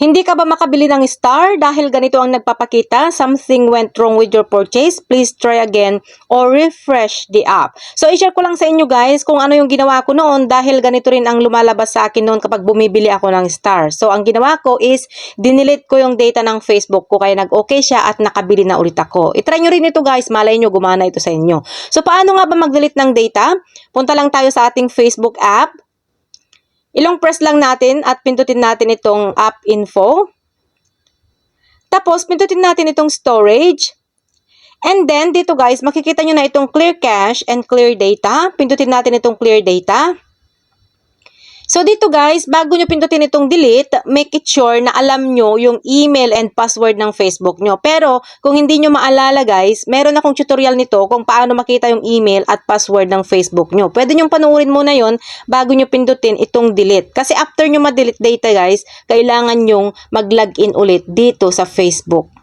Hindi ka ba makabili ng star dahil ganito ang nagpapakita? Something went wrong with your purchase? Please try again or refresh the app. So, i-share ko lang sa inyo guys kung ano yung ginawa ko noon dahil ganito rin ang lumalabas sa akin noon kapag bumibili ako ng star. So, ang ginawa ko is dinilit ko yung data ng Facebook ko kaya nag-okay siya at nakabili na ulit ako. I-try nyo rin ito guys, malay nyo gumana ito sa inyo. So, paano nga ba mag-delete ng data? Punta lang tayo sa ating Facebook app. Ilong press lang natin at pindutin natin itong app info. Tapos, pindutin natin itong storage. And then, dito guys, makikita nyo na itong clear cache and clear data. Pindutin natin itong clear data. So, dito guys, bago nyo pindutin itong delete, make it sure na alam nyo yung email and password ng Facebook nyo. Pero, kung hindi nyo maalala guys, meron akong tutorial nito kung paano makita yung email at password ng Facebook nyo. Pwede nyo panuorin muna yon bago nyo pindutin itong delete. Kasi after nyo ma-delete data guys, kailangan nyong mag-login ulit dito sa Facebook.